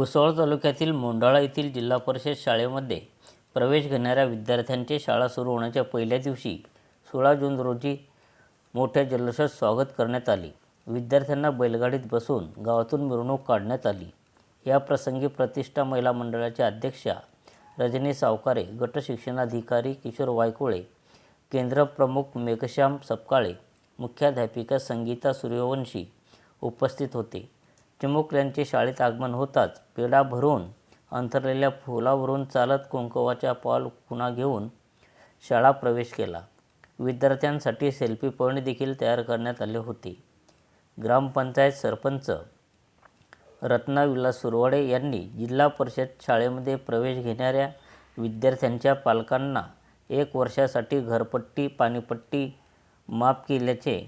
भुसावळ तालुक्यातील मोंडाळा येथील जिल्हा परिषद शाळेमध्ये प्रवेश घेणाऱ्या विद्यार्थ्यांचे शाळा सुरू होण्याच्या पहिल्या दिवशी सोळा जून रोजी मोठ्या जल्लोषात स्वागत करण्यात आले. विद्यार्थ्यांना बैलगाडीत बसून गावातून मिरवणूक काढण्यात आली. या प्रसंगी प्रतिष्ठा महिला मंडळाच्या अध्यक्षा रजनी सावकारे गटशिक्षणाधिकारी किशोर वायकुळे केंद्रप्रमुख मेघश्याम सपकाळे मुख्याध्यापिका संगीता सूर्यवंशी उपस्थित होते. चिमुकल्यांचे शाळेत आगमन होताच पेढा भरून अंथरलेल्या फुलावरून चालत कुंकवाच्या पाल खुणा घेऊन शाळा प्रवेश केला. विद्यार्थ्यांसाठी सेल्फी पॉईंट देखील तयार करण्यात आले होते. ग्रामपंचायत सरपंच रत्ना विलास सुरवाडे यांनी जिल्हा परिषद शाळेमध्ये प्रवेश घेणाऱ्या विद्यार्थ्यांच्या पालकांना एक वर्षासाठी घरपट्टी पाणीपट्टी माफ केल्याचे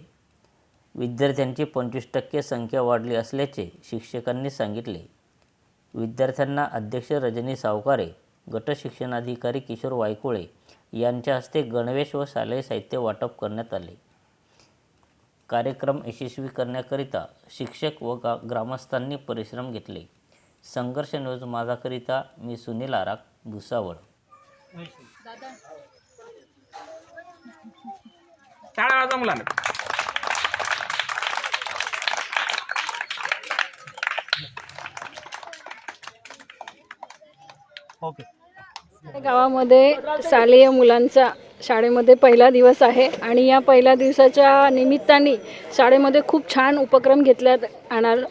विद्यार्थ्यांची पंचवीस टक्के संख्या वाढली असल्याचे शिक्षकांनी सांगितले. विद्यार्थ्यांना अध्यक्ष रजनी सावकारे गट शिक्षणाधिकारी किशोर वायकुळे यांच्या हस्ते गणवेश व शालेय साहित्य वाटप करण्यात आले. कार्यक्रम यशस्वी करण्याकरिता शिक्षक व गा ग्रामस्थांनी परिश्रम घेतले. संघर्ष न्यूज माझाकरिता मी सुनील आराक भुसावळ. मुलांना. ओके. गावामध्ये शालेय मुलांचा शाळेमध्ये पहिला दिवस आहे आणि या पहिल्या दिवसाच्या निमित्ताने शाळेमध्ये खूप छान उपक्रम घेतल्यात येणार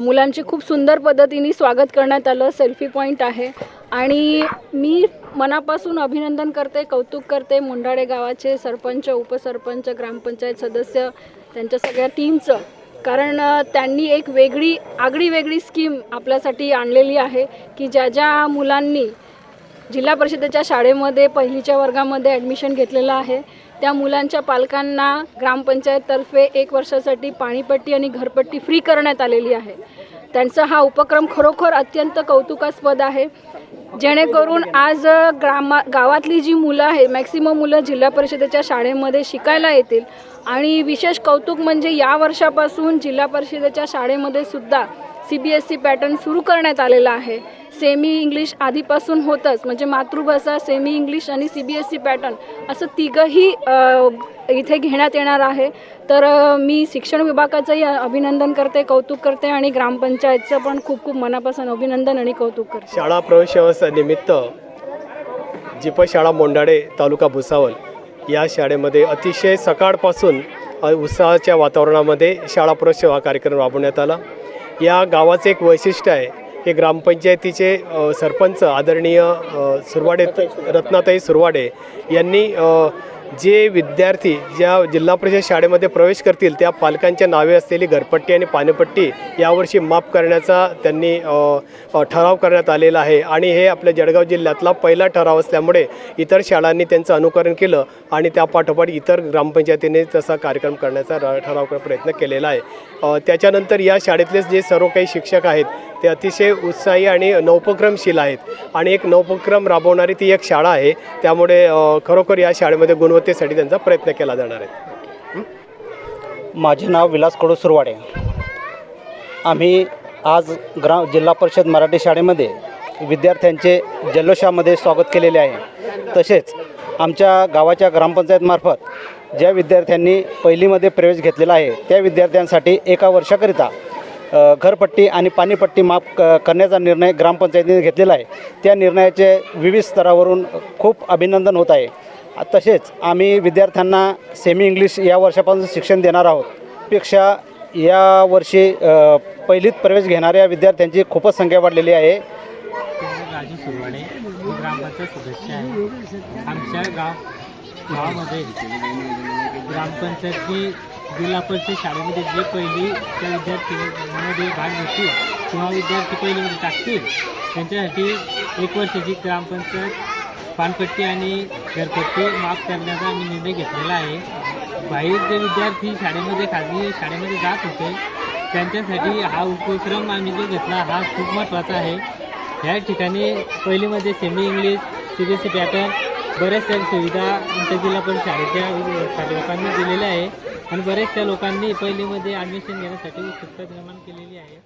मुलांचे खूप सुंदर पद्धतीने स्वागत करण्यात आलं सेल्फी पॉईंट आहे. आणि मी मनापासून अभिनंदन करते कौतुक करते मुंडाळे गावाचे सरपंच उपसरपंच ग्रामपंचायत सदस्य त्यांच्या सगळ्या टीमचं कारण त्यांनी एक वेगळी आगळी वेगळी स्कीम आपल्यासाठी आणलेली आहे की ज्या ज्या मुलांनी जिल्हा परिषदेच्या शाळेमध्ये पहिलीच्या वर्गामध्ये ॲडमिशन घेतलेलं आहे त्या मुलांच्या पालकांना ग्रामपंचायततर्फे एक वर्षासाठी पाणीपट्टी आणि घरपट्टी फ्री करण्यात आलेली आहे. त्यांचा हा उपक्रम खरोखर अत्यंत कौतुकास्पद आहे. जेणेकरून आज ग्रामा गावातली जी मुलं आहे मॅक्सिमम मुलं जिल्हा परिषदेच्या शाळेमध्ये शिकायला येतील. आणि विशेष कौतुक म्हणजे या वर्षापासून जिल्हा परिषदेच्या शाळेमध्ये सुद्धा C B S C pattern सुरू करण्यात आलेला आहे. सेमी इंग्लिश आधीपासून होतंच. म्हणजे मातृभाषा सेमी इंग्लिश आणि C B S C pattern असं तिघंही इथे घेण्यात येणार आहे. तर मी शिक्षण विभागाचंही अभिनंदन करते कौतुक करते आणि ग्रामपंचायतचं पण खूप खूप मनापासून अभिनंदन आणि कौतुक करते. शाळा प्रवेशोत्सवानिमित्त जिप शाळा मोंडाडे तालुका भुसावल या शाळेमध्ये अतिशय सकाळपासून उत्साहाच्या वातावरणामध्ये शाळा प्रवेश हा कार्यक्रम राबवण्यात आला. या गावाचं एक वैशिष्ट्य आहे. हे ग्रामपंचायतीचे सरपंच आदरणीय सुरवाडे रत्नाताई सुरवाडे यांनी जे विद्यार्थी ज्या जिल्हा परिषद शाळेमध्ये प्रवेश करतील त्या पालकांच्या नावे असलेली घरपट्टी आणि पाणीपट्टी यावर्षी माफ करण्याचा त्यांनी ठराव करण्यात आलेला आहे. आणि हे आपल्या जळगाव जिल्ह्यातला पहिला ठराव असल्यामुळे इतर शाळांनी त्यांचं अनुकरण केलं आणि त्या पाठोपाठ इतर ग्रामपंचायतीने तसा कार्यक्रम करण्याचा र- ठराव प्रयत्न केलेला आहे. त्याच्यानंतर या शाळेतले जे सर्व काही शिक्षक आहेत ते अतिशय उत्साही आणि नवोपक्रमशील आहेत. आणि एक नवोपक्रम राबवणारी ती एक शाळा आहे. त्यामुळे खरोखर या शाळेमध्ये गुणवत्तेसाठी त्यांचा प्रयत्न केला जाणार आहे. माझे नाव विलास कडू सुरवाडे आम्ही आज ग्रा जिल्हा परिषद मराठी शाळेमध्ये विद्यार्थ्यांचे जल्लोषामध्ये स्वागत केलेले आहे. तसेच आमच्या गावाच्या ग्रामपंचायतमार्फत ज्या विद्यार्थ्यांनी पहिलीमध्ये प्रवेश घेतलेला आहे त्या विद्यार्थ्यांसाठी एका वर्षाकरिता घरपट्टी आणि पाणीपट्टी माफ क करण्याचा निर्णय ग्रामपंचायतीने घेतलेला आहे. त्या निर्णयाचे विविध स्तरावरून खूप अभिनंदन होत आहे. तसेच आम्ही विद्यार्थ्यांना सेमी इंग्लिश या वर्षापासून शिक्षण देणार आहोत. पेक्षा या वर्षी पहिलीत प्रवेश घेणाऱ्या विद्यार्थ्यांची खूपच संख्या वाढलेली आहे. राजू सुरवाडे मी ग्रामपंचायत सदस्य आहे. आमच्या गाव गावामध्ये ग्रामपंचायतची जिल्हा परिषद शाळेमध्ये जे पहिली त्या विद्यार्थ्यांमध्ये भाग घेतील किंवा विद्यार्थी पहिलीमध्ये टाकतील. त्यांच्यासाठी एक वर्षाची ग्रामपंचायत पानपट्टी आणि घरपट्टी माफ करण्याचा आम्ही निर्णय घेतलेला आहे. बाहेर जे विद्यार्थी शाळेमध्ये खाजगी शाळेमध्ये जात होते त्यांच्यासाठी हा उपक्रम आम्ही जो घेतला हा खूप महत्त्वाचा आहे. या ठिकाणी पहिलीमध्ये semi English C B C pattern बऱ्याचशा सुविधा आमच्या जिल्हा परिषद शाळेच्या लोकांनी दिलेल्या आहे. आणि बऱ्याचशा लोकांनी पहिलीमध्ये ॲडमिशन घेण्यासाठी उत्सुकता निर्माण केलेली आहे.